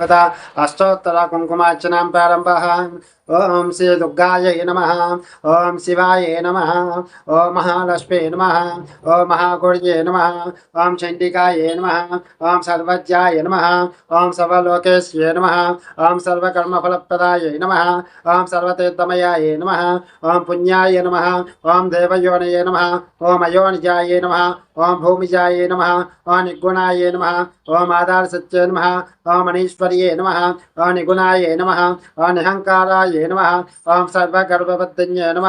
గత అష్టోత్తర కుంకుమార్చనాం ప్రారంభ ఓం శ్రీ దుర్గాయ నమ ఓం శివాయ నమ ఓం మహాలక్ష్మీ నమ ఓం మహాగుడియే నమ ఓం చండికాయ నమ ఓం సర్వజ్యాయ నమ ఓం సర్వలోకేశ్వే నమ ఓం సర్వకర్మఫలప్రదాయ నమ ఓం సర్వతీర్థమయాయ నమ ఓం పుణ్యాయ నమ ఓం దేవయోనయ నమ ఓం అయోనిజాయ నమ ఓం భూమిజాయ నమ ఓం నిర్గుణాయ నమ ఓం ఆధార సత్య నమ ఓం మనీశ్వర్యే నమ ఓం నిగుణాయ నమ ఓం నిహంకారాయ నమ ఓం సర్వగర్భవద్దన్యే నమ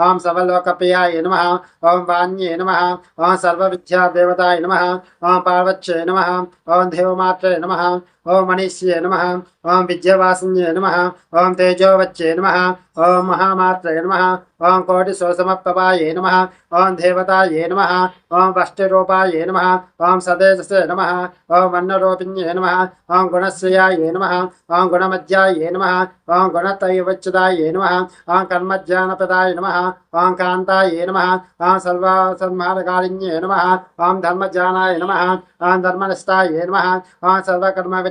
ఓం సర్వలోకప్రియాయ నమ ఓం వాణ్యే నమ ఓం సర్వవిద్యాదేవతాయ నమ ఓం పార్వత్యే నమ ఓం దేవమాత్రే నమ ఓం మనీష్యే నమ ఓం విద్యావాసిన్యే నమ ఓం తేజోవచ్చే నమ ఓం మహామాత్రయ నమ ఓం కోటి సోసమప్రభాయే నమ ఓం దేవతాయే నమ ఓం వష్టిరూపాయే నమ ఓం సదేజసే నమ ఓం వన్నరూపిణ్యే నమ ఓం గుణశ్రియాయే నమ ఓం గుణమధ్యాయే నమ ఓం గుణతైవచ్యుదాయే నమ ఓం కర్మజ్ఞానపదాయ నమ ఓం కాంతాయే నమ ఓం సర్వసన్మానకారిణ్యే నమ ఓం ధర్మజ్ఞానాయ నమ ఓం ధర్మనిష్టాయే నమ ఓం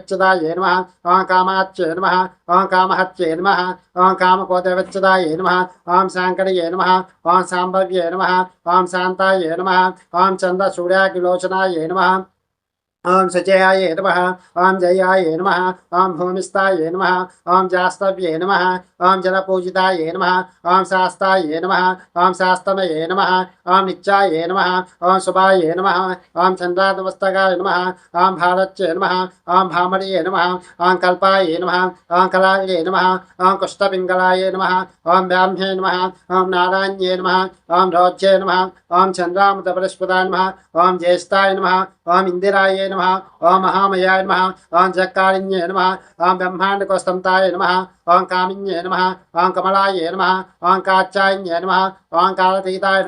సర్వకర్మవిచ్యుదాయే నమ ఓం కామాచ్యే నమ ఓం కామహత్యే నమ ఓం కామకోతవిచ్యుదాయే నమ ఓం శాంకర్యే నమ ఓం సాంభవ్యే నమ ఓం శాంతాయే నమ ఓం చంద్రసూర్యాకిలోచనాయే నమ ఓం సజయాయ నమ ఓం జయాయ నమ ఓం భూమిస్థాయ నమ ఓం జాస్తవ్యే నమ ఓం జలపూజితాయ నమ ఓం శాస్తాయ నమ ఓం శాస్తమయే నమ ఓం నిత్యాయ నమ ఓం శుభాయ నమ ఓం చంద్రాదమస్తకాయ నమ ఓం భారత్యే నమ ఓం భామణీయ నమ ఓం కల్పాయ నమ ఓం కళాయ నమ ఓం కుష్టపింగళాయ నమ ఓం బ్రాహ్మ్యే నమ ఓం నారాయణ్యే నమ ఓం రోజ్యే నమ ఓం చంద్రామృతపరస్పదాయ నమ ఓం జ్యేష్ఠాయ నమ ఓం ఇందిరాయ నమ ఓం మహామయాయ నమ ఓం జక్కాళిన్యే నమ ఓం బ్రహ్మాండకోస్తంతాయ నమ ఓం కామిన్యే నమ ఓం కమలాయ నమ ఓం కాచాయిన్యే నమ ఓం కాళతీతాయ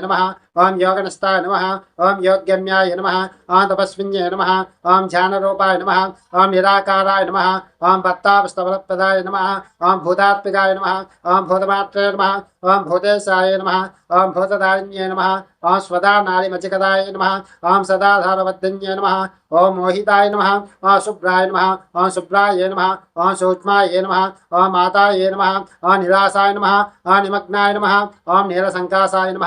నమ ఓం కాళసంహారకాలిన్యే నమ ఓం యోగనస్తాయ నమ ఓం యోగ్యమ్యాయ నమ ఓం తపస్విన్యే నమ ఓం ధ్యానరూపాయ నమ ఓం నిరాకారాయ నమ ఓం భక్తాపుస్తవలప్రదాయ నమ ఓం భూతాత్మికాయ నమ ఓం భూతమాత్రే నమ ఓం భూతేశాయ నమ ఓం భూతదారిణ్యే నమ ఓం స్వదా నాడిమచికదాయ నమ ఓం సదాధారవద్దన్యే నమ ఓం మోహితాయ నమ ఓం శుభ్రాయ నమ ఓం శుభ్రాయ నమ ఓం సూక్ష్మాయ నమ ఓం మాతాయ నమ ఓం నిరాసాయ నమ ఓం నిమగ్నాయ నమ ఓం నీలసంకాసాయ నమ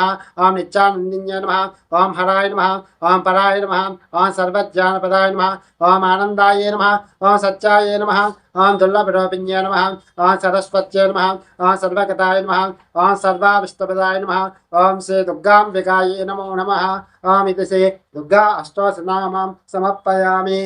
ఓం నిత్యానందిన్య నమ ఓం హరాయ నమ ఓం పరాయ నమ ఓం సర్వజ్ఞానపదాయ నమ ఓం ఆనందాయ నమ ఓం సత్యాయ నమ ఓం దుర్లభరూపిణ్య నమ ఓం సరస్వత్యై నమ ఓం సర్వగతాయ నమ ఓం సర్వావిష్టపదాయ నమ ఓం శ్రీ దుర్గాంబికాయ నమో నమ ఓం ఇది శ్రీ దుర్గా అష్టోశనామం సమర్పయామి